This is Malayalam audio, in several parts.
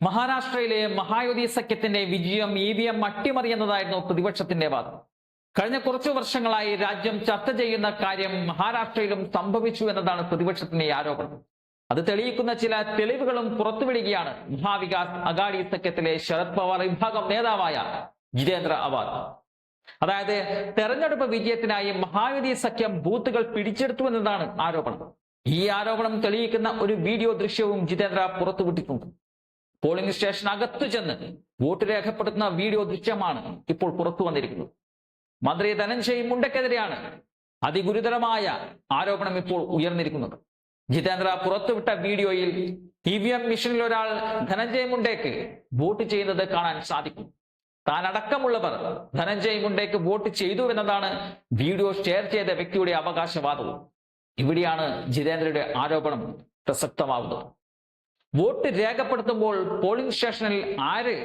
മഹാരാഷ്ട്രയിലെ മഹായുതി സഖ്യത്തിന്റെ വിജയം ഇ വി എം അട്ടിമറിയെന്നതായിരുന്നു പ്രതിപക്ഷത്തിന്റെ വാദം. കഴിഞ്ഞ കുറച്ചു വർഷങ്ങളായി രാജ്യം ചർച്ച ചെയ്യുന്ന കാര്യം മഹാരാഷ്ട്രയിലും സംഭവിച്ചു എന്നതാണ് പ്രതിപക്ഷത്തിന്റെ ആരോപണം. അത് തെളിയിക്കുന്ന ചില തെളിവുകളും പുറത്തുവിടുകയാണ് മഹാവികാസ് അഗാഡി സഖ്യത്തിലെ ശരത് പവാർ വിഭാഗം നേതാവായ ജിതേന്ദ്ര അവാദ് അതായത് തെരഞ്ഞെടുപ്പ് വിജയത്തിനായി മഹായുതി സഖ്യം ബൂത്തുകൾ പിടിച്ചെടുത്തു എന്നതാണ് ആരോപണം. ഈ ആരോപണം തെളിയിക്കുന്ന ഒരു വീഡിയോ ദൃശ്യവും ജിതേന്ദ്ര പുറത്തുവിട്ടിട്ടുണ്ട്. പോളിംഗ് സ്റ്റേഷൻ അകത്തു ചെന്ന് വോട്ട് രേഖപ്പെടുത്തുന്ന വീഡിയോ ദൃശ്യമാണ് ഇപ്പോൾ പുറത്തു വന്നിരിക്കുന്നത്. മന്ത്രി ധനഞ്ജയ് മുണ്ടക്കെതിരെയാണ് അതിഗുരുതരമായ ആരോപണം ഇപ്പോൾ ഉയർന്നിരിക്കുന്നത്. ജിതേന്ദ്ര പുറത്തുവിട്ട വീഡിയോയിൽ ഇ വി എം മിഷനിൽ ഒരാൾ ധനഞ്ജയ് മുണ്ടേക്ക് വോട്ട് ചെയ്യുന്നത് കാണാൻ സാധിക്കും. താൻ അടക്കമുള്ളവർ ധനഞ്ജയ് മുണ്ടേക്ക് വോട്ട് ചെയ്തു എന്നതാണ് വീഡിയോ ഷെയർ ചെയ്ത വ്യക്തിയുടെ അവകാശവാദവും. ഇവിടെയാണ് ജിതേന്ദ്രയുടെ ആരോപണം പ്രസക്തമാവുന്നത്. വോട്ട് രേഖപ്പെടുത്തുമ്പോൾ പോളിംഗ് സ്റ്റേഷനിൽ ആര്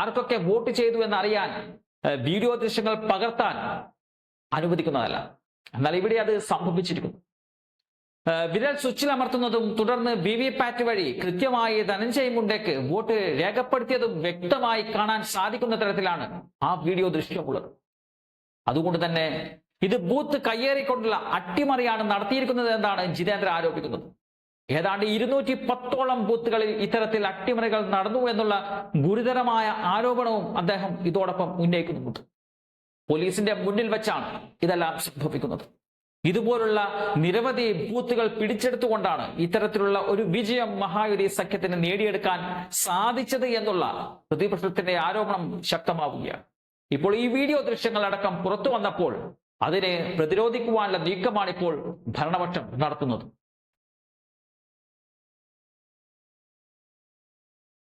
ആർക്കൊക്കെ വോട്ട് ചെയ്തു എന്നറിയാൻ വീഡിയോ ദൃശ്യങ്ങൾ പകർത്താൻ അനുവദിക്കുന്നതല്ല. എന്നാൽ ഇവിടെ അത് സംഭവിച്ചിരിക്കുന്നു. വിരൽ സ്വിച്ചിൽ അമർത്തുന്നതും തുടർന്ന് വി വി പാറ്റ് വഴി കൃത്യമായി ധനഞ്ജയ് മുണ്ടേക്ക് വോട്ട് രേഖപ്പെടുത്തിയതും വ്യക്തമായി കാണാൻ സാധിക്കുന്ന തരത്തിലാണ് ആ വീഡിയോ ദൃശ്യമുള്ളത് അതുകൊണ്ട് തന്നെ ഇത് ബൂത്ത് കയ്യേറിക്കൊണ്ടുള്ള അട്ടിമറിയാണ് നടത്തിയിരിക്കുന്നത് എന്നാണ് ജിതേന്ദ്ര ആരോപിക്കുന്നത്. ഏതാണ്ട് ഇരുന്നൂറ്റി പത്തോളം ബൂത്തുകളിൽ ഇത്തരത്തിൽ അട്ടിമറികൾ നടന്നു എന്നുള്ള ഗുരുതരമായ ആരോപണവും അദ്ദേഹം ഇതോടൊപ്പം ഉന്നയിക്കുന്നുണ്ട് പോലീസിന്റെ മുന്നിൽ വെച്ചാണ് ഇതെല്ലാം സംഭവിക്കുന്നത്. ഇതുപോലുള്ള നിരവധി ബൂത്തുകൾ പിടിച്ചെടുത്തുകൊണ്ടാണ് ഇത്തരത്തിലുള്ള ഒരു വിജയം മഹായുതി സഖ്യത്തിന് നേടിയെടുക്കാൻ സാധിച്ചത് എന്നുള്ള പ്രതിപക്ഷത്തിന്റെ ആരോപണം ശക്തമാവുകയാണ്. ഇപ്പോൾ ഈ വീഡിയോ ദൃശ്യങ്ങളടക്കം പുറത്തു വന്നപ്പോൾ അതിനെ പ്രതിരോധിക്കുവാനുള്ള നീക്കമാണ് ഇപ്പോൾ ഭരണപക്ഷം നടത്തുന്നത്.